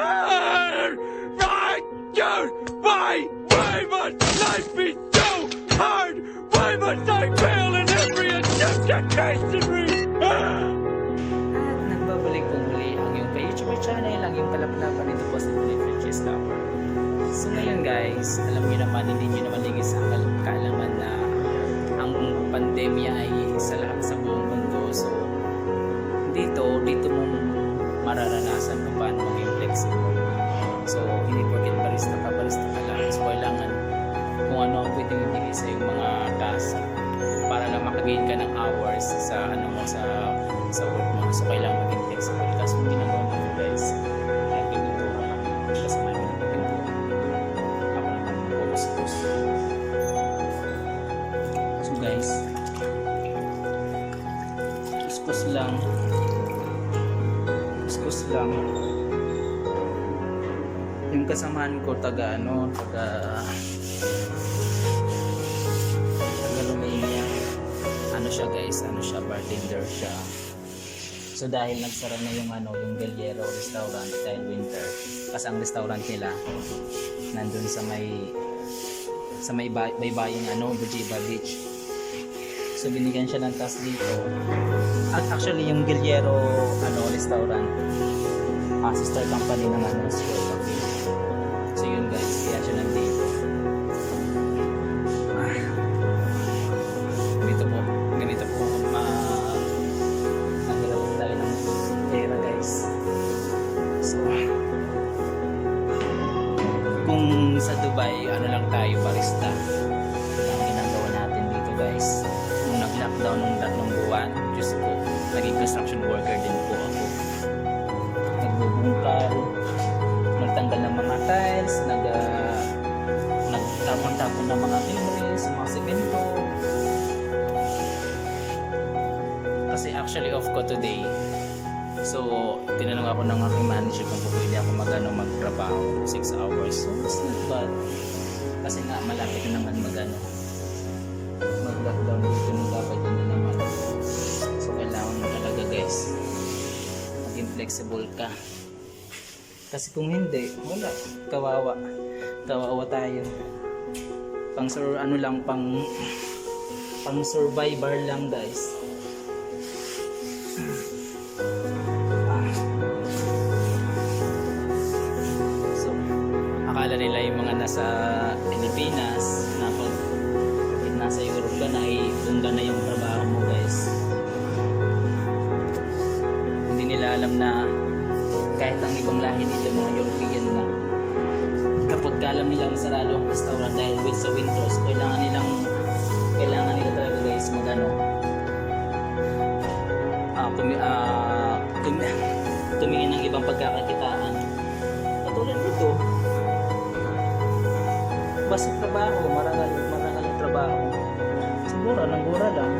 Why? Why? Why must life be so hard? Why must I fail in every attempt? Ah! At nagbabalik po muli ang iyong ka-YouTube channel, ang iyong kalapalapan nito po sa Philippine Cheese Lover. So ngayon guys, alam niyo naman, hindi niyo naman ligis ang kaalaman na ang pandemya ay sa lahat sa buong mundo. So dito, dito mo mararanasan kung paano maging flexible. So hindi porket barista ka, barista ka lang. So kailangan kung ano ang pwedeng ibigay sa iyong mga task para lang makagain ka ng hours sa ano mo sa sa work mo. So kailangan maging flexible kasi kung ginagawa mo guys ay lang kasi may mga pintuan. Ako naman pumus-pus. So guys, kuskus lang. Kuskus lang. Yung kasamahan ko taga ano, taga taga Romania. Ano siya guys, ano siya, bartender siya. So dahil nagsara na yung ano, yung Galiero restaurant dahil winter, kasi ang restaurant nila nandun sa may sa may bay- baybaying ano, Bujiba Beach. So binigyan siya ng task dito. At actually yung Galiero ano restaurant, ah, sister company ng ano. So worker din po ako. Nagbubungkal, nagtanggal ng mga tiles, nag, uh, nagtapon-tapon ng mga timbres, mga semento. Kasi actually off ko today. So, tinanong ako ng aking manager kung pwede ako magano magtrabaho 6 hours. So, it's not bad. Kasi nga malapit na naman magano mag-lockdown dito ng flexible ka. Kasi kung hindi, wala. Kawawa. Kawawa tayo. Pang sur ano lang, pang pang survivor lang guys. So, akala nila yung mga nasa Alam na kahit ang ibang lahi dito mga European na kapag alam nilang sarado ang restaurant dahil with sa winters kailangan nilang kailangan nila talaga guys magano ah kumi, ah, kumi, tumingin ng ibang pagkakakitaan. Katulad nito basta trabaho marangal marangal yung trabaho. Siguro nang gura lang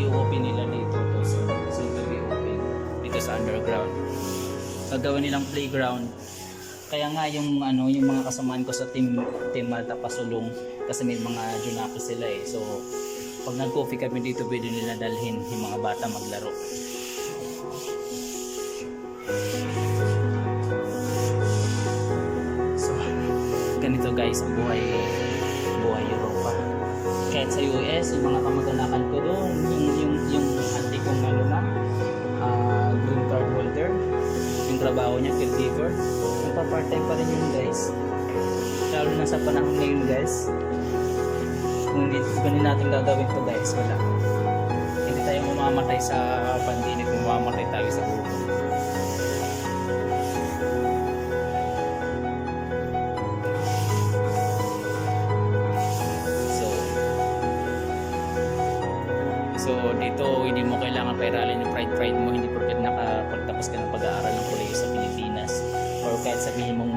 i-open nila dito to to be open dito sa underground. Gagawin nilang playground. Kaya nga yung ano, yung mga kasamaan ko sa team team Malta Pasulong kasi may mga junaki sila eh. So pag nag-coffee kami dito, pwede nila dalhin yung mga bata maglaro. So, ganito guys ang buhay buhay Europa kahit sa US, yung mga kamag-anakan ko doon, yung, yung, yung auntie kong ano na, ah, green card holder, yung trabaho niya, caregiver, nagpa-part-time pa rin yun guys. Lalo na sa panahon ngayon guys, kung hindi ganun natin gagawin to guys, wala. Hindi tayo mamamatay sa pandemic, mamamatay tayo sa kahit sabihin mong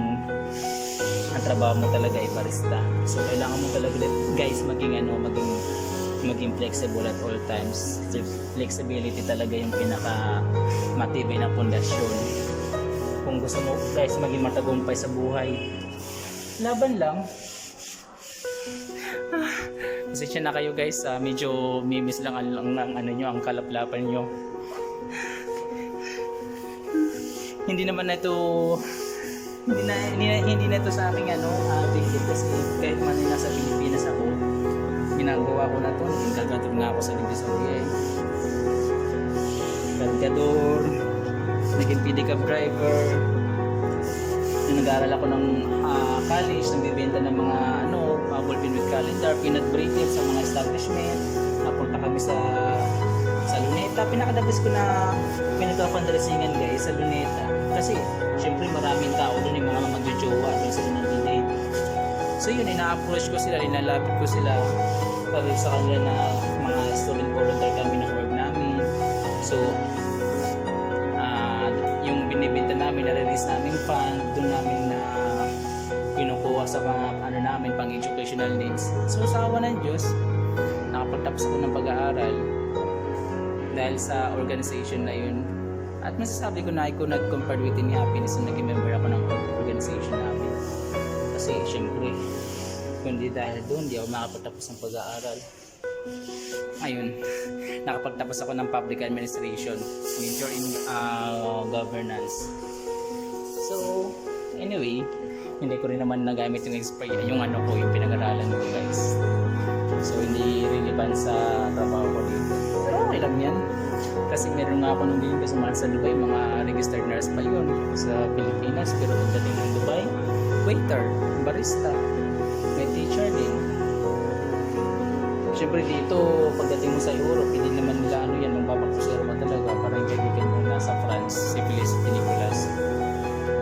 ang trabaho mo talaga ay barista. So kailangan mo talaga guys maging ano maging maging flexible at all times. So, flexibility talaga yung pinaka matibay na pundasyon kung gusto mo guys maging matagumpay sa buhay. Laban lang. Pasensya na kayo guys, ah, medyo mimis lang ang, ang, ang ano nyo, ang kalaplapan nyo. hindi naman na ito hindi na hindi na, na ito sa aking ano uh, kasi kahit man ay nasa Pilipinas ako ginagawa ko na to naging kalkador nga ako sa Divisoria eh kalkador naging pedicab driver. Nag-aaral ako ng ah, college. Nagbibenta ng mga ano uh, ballpen with calendar peanut brittle sa mga establishment. Napunta kami sa sa Luneta. Pinakadabis ko na pinagka-fundraisingan guys sa Luneta so yun ina-approach ko sila inalapit ko sila. Ko sa kanila na mga student volunteer kami ng org namin. So ah yung binibenta namin na-release namin fund doon namin na kinukuha sa mga ano namin pang educational needs. So sa awa ng Diyos nakapagtapos ko ng pag-aaral dahil sa organization na yun. At masasabi ko na ako nag-compared with in happiness nung naging member ako ng organization namin kasi syempre kung di dahil doon di ako makapagtapos ng pag-aaral. Ayun nakapagtapos ako ng public administration major in uh, governance. So anyway hindi ko rin naman nagamit yung experience yung ano ko yung pinag-aralan ko guys. So hindi relevant sa trabaho ko dito. Pero okay lang yan. Kasi meron nga ako nung ko sa sa Dubai mga registered nurse pa yun. Sa Pilipinas pero pagdating ng Dubai waiter, barista may teacher din Siyempre dito, pagdating mo sa Europe, hindi naman nila ano yan, magpapapusero ka talaga. Parang kaibigan mo nasa France, si Feliz Nicolas.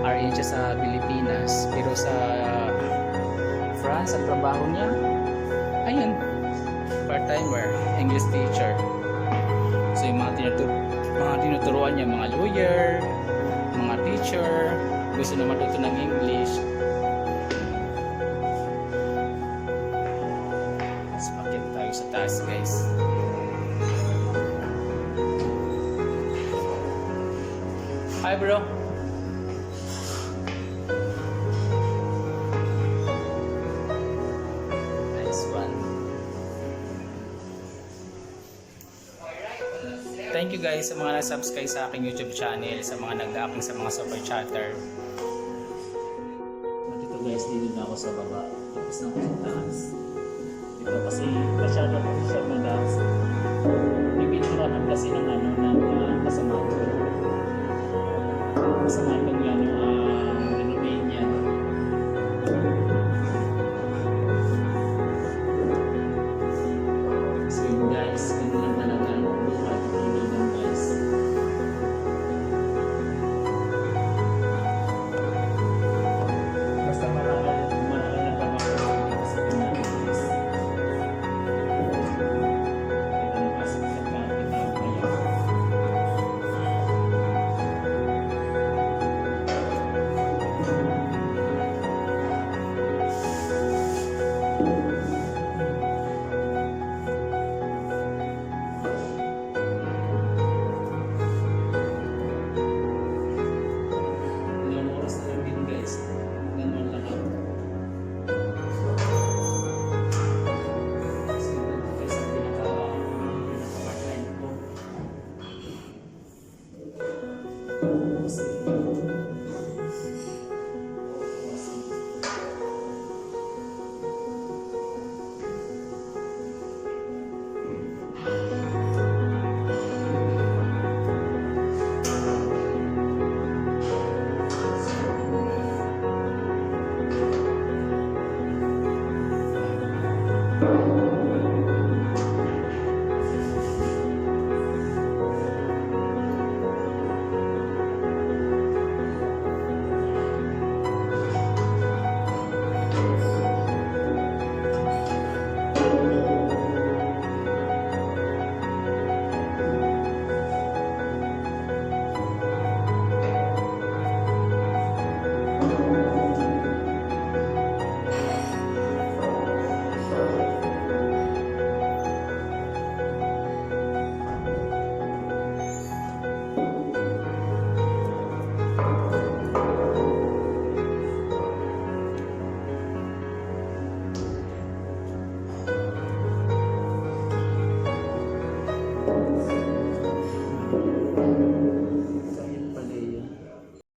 RN siya sa Pilipinas. Pero sa France, ang trabaho niya, ayun, part-timer, English teacher. So yung mga, tinutur mga tinuturuan niya, mga lawyer, mga teacher, gusto na matuto ng English, sa taas guys. Hi bro. Nice one. Thank you guys sa mga na-subscribe sa aking YouTube channel, sa mga nag-apping sa mga super chatter. Dito guys, dito na ako sa baba. Tapos na ako sa taas. Diba? Kasi masyado ako siya mag-gas. Bibinturahan kasi ng ano, ng uh, kasama ko. Kasama ko pinaka-part line ko. Kasi